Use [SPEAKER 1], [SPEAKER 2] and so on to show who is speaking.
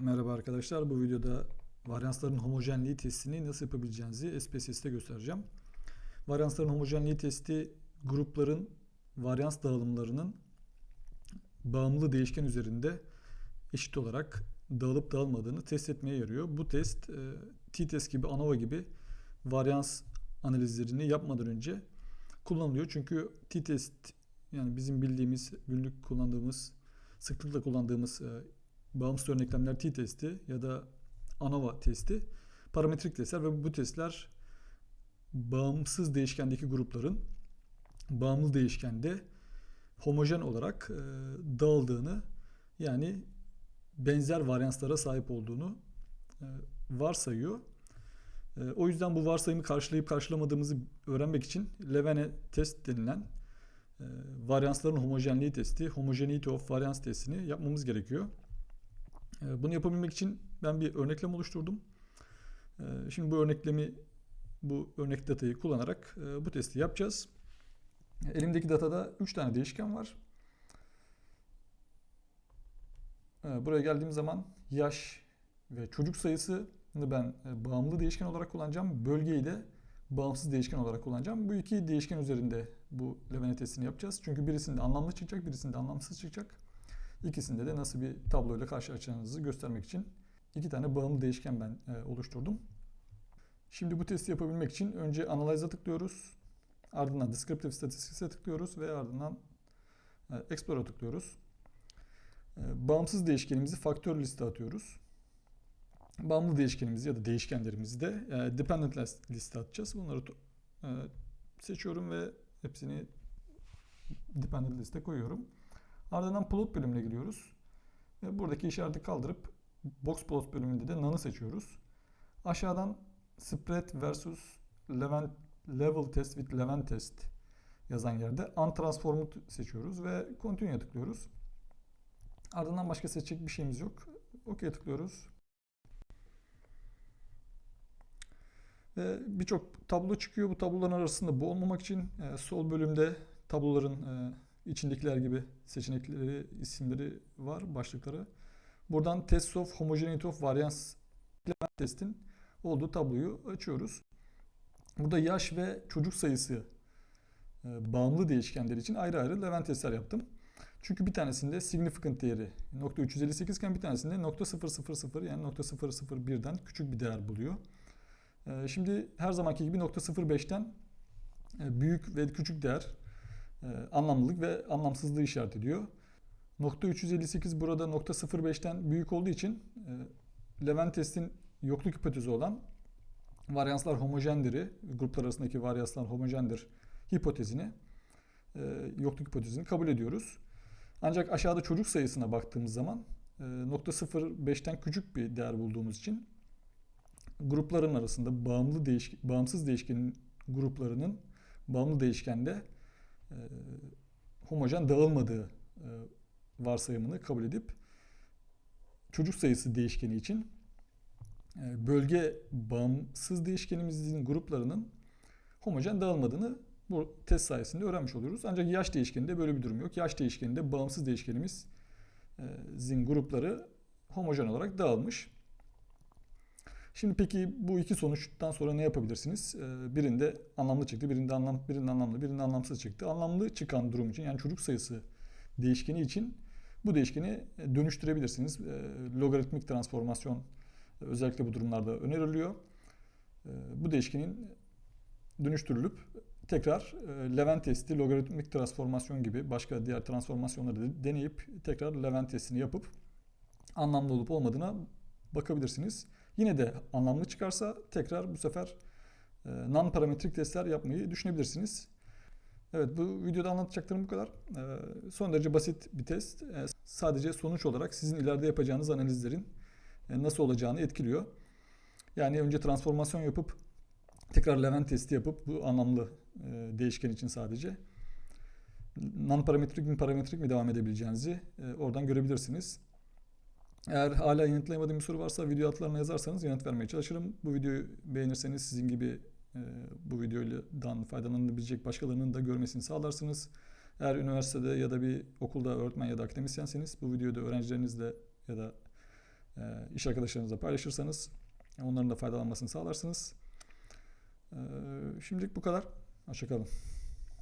[SPEAKER 1] Merhaba arkadaşlar. Bu videoda varyansların homojenliği testini nasıl yapabileceğinizi SPSS'te göstereceğim. Varyansların homojenliği testi grupların varyans dağılımlarının bağımlı değişken üzerinde eşit olarak dağılıp dağılmadığını test etmeye yarıyor. Bu test e, t-test gibi, ANOVA gibi varyans analizlerini yapmadan önce kullanılıyor. Çünkü t-test yani bizim bildiğimiz, günlük kullandığımız, sıklıkla kullandığımız e, bağımsız örneklemler t-testi ya da ANOVA testi parametrik testler ve bu testler bağımsız değişkendeki grupların bağımlı değişkende homojen olarak e, dağıldığını yani benzer varyanslara sahip olduğunu e, varsayıyor. E, o yüzden bu varsayımı karşılayıp karşılamadığımızı öğrenmek için Levene test denilen e, varyansların homojenliği testi, homogeneity of variance testini yapmamız gerekiyor. E, bunu yapabilmek için ben bir örneklem oluşturdum. E, şimdi bu örneklemi, bu örnek datayı kullanarak e, bu testi yapacağız. Elimdeki datada 3 tane değişken var. Buraya geldiğim zaman yaş ve çocuk sayısını ben bağımlı değişken olarak kullanacağım. Bölgeyi de bağımsız değişken olarak kullanacağım. Bu iki değişken üzerinde bu Levene testini yapacağız. Çünkü birisinde anlamlı çıkacak, birisinde anlamsız çıkacak. İkisinde de nasıl bir tabloyla karşılaşacağınızı göstermek için iki tane bağımlı değişken ben oluşturdum. Şimdi bu testi yapabilmek için önce Analyze'a tıklıyoruz. Ardından Descriptive Statistics'e tıklıyoruz ve ardından Explorer'a tıklıyoruz. Bağımsız değişkenimizi faktör liste atıyoruz. Bağımlı değişkenimizi ya da değişkenlerimizi de dependent liste atacağız. Bunları seçiyorum ve hepsini dependent liste koyuyorum. Ardından plot bölümüne giriyoruz. Ve buradaki işareti kaldırıp box plot bölümünde de none'ı seçiyoruz. Aşağıdan spread versus level, level test with level test yazan yerde untransformed seçiyoruz ve continue'ya tıklıyoruz. Ardından başka seçecek bir şeyimiz yok. OK'ye tıklıyoruz. Ve birçok tablo çıkıyor. Bu tabloların arasında bu olmamak için e, sol bölümde tabloların e, içindekiler gibi seçenekleri, isimleri var, başlıkları. Buradan Test of Homogeneity of Variance testin olduğu tabloyu açıyoruz. Burada yaş ve çocuk sayısı e, bağımlı değişkenler için ayrı ayrı Levent testler yaptım. Çünkü bir tanesinde significant değeri nokta 358 iken bir tanesinde nokta 000 yani nokta 001'den küçük bir değer buluyor. E, şimdi her zamanki gibi nokta 05'ten e, büyük ve küçük değer anlamlılık ve anlamsızlığı işaret ediyor. Nokta 358 burada nokta 05'ten büyük olduğu için Levent testin yokluk hipotezi olan varyanslar homojendir'i, gruplar arasındaki varyanslar homojendir hipotezini, e, yokluk hipotezini kabul ediyoruz. Ancak aşağıda çocuk sayısına baktığımız zaman e, nokta 0.5'ten küçük bir değer bulduğumuz için grupların arasında bağımlı değiş bağımsız değişkenin gruplarının bağımlı değişkende e, homojen dağılmadığı e, varsayımını kabul edip çocuk sayısı değişkeni için e, bölge bağımsız değişkenimizin gruplarının homojen dağılmadığını bu test sayesinde öğrenmiş oluyoruz. Ancak yaş değişkeninde böyle bir durum yok. Yaş değişkeninde bağımsız değişkenimizin grupları homojen olarak dağılmış. Şimdi peki bu iki sonuçtan sonra ne yapabilirsiniz? E, birinde anlamlı çıktı, birinde anlam, birinde anlamlı, birinde anlamsız çıktı. Anlamlı çıkan durum için yani çocuk sayısı değişkeni için bu değişkeni dönüştürebilirsiniz. Logaritmik transformasyon özellikle bu durumlarda öneriliyor. Ee, bu değişkenin dönüştürülüp tekrar e, Levent testi, logaritmik transformasyon gibi başka diğer transformasyonları da deneyip tekrar Levent testini yapıp anlamlı olup olmadığına bakabilirsiniz. Yine de anlamlı çıkarsa tekrar bu sefer e, non parametrik testler yapmayı düşünebilirsiniz. Evet bu videoda anlatacaklarım bu kadar. E, son derece basit bir test. Sadece sonuç olarak sizin ileride yapacağınız analizlerin e, nasıl olacağını etkiliyor. Yani önce transformasyon yapıp tekrar Levent testi yapıp bu anlamlı e, değişken için sadece non parametrik mi parametrik mi devam edebileceğinizi e, oradan görebilirsiniz. Eğer hala yanıtlayamadığım bir soru varsa video altlarına yazarsanız yanıt vermeye çalışırım. Bu videoyu beğenirseniz sizin gibi bu videodan faydalanabilecek başkalarının da görmesini sağlarsınız. Eğer üniversitede ya da bir okulda öğretmen ya da akademisyenseniz bu videoda öğrencilerinizle ya da e, iş arkadaşlarınızla paylaşırsanız onların da faydalanmasını sağlarsınız. E, şimdilik bu kadar. Hoşçakalın.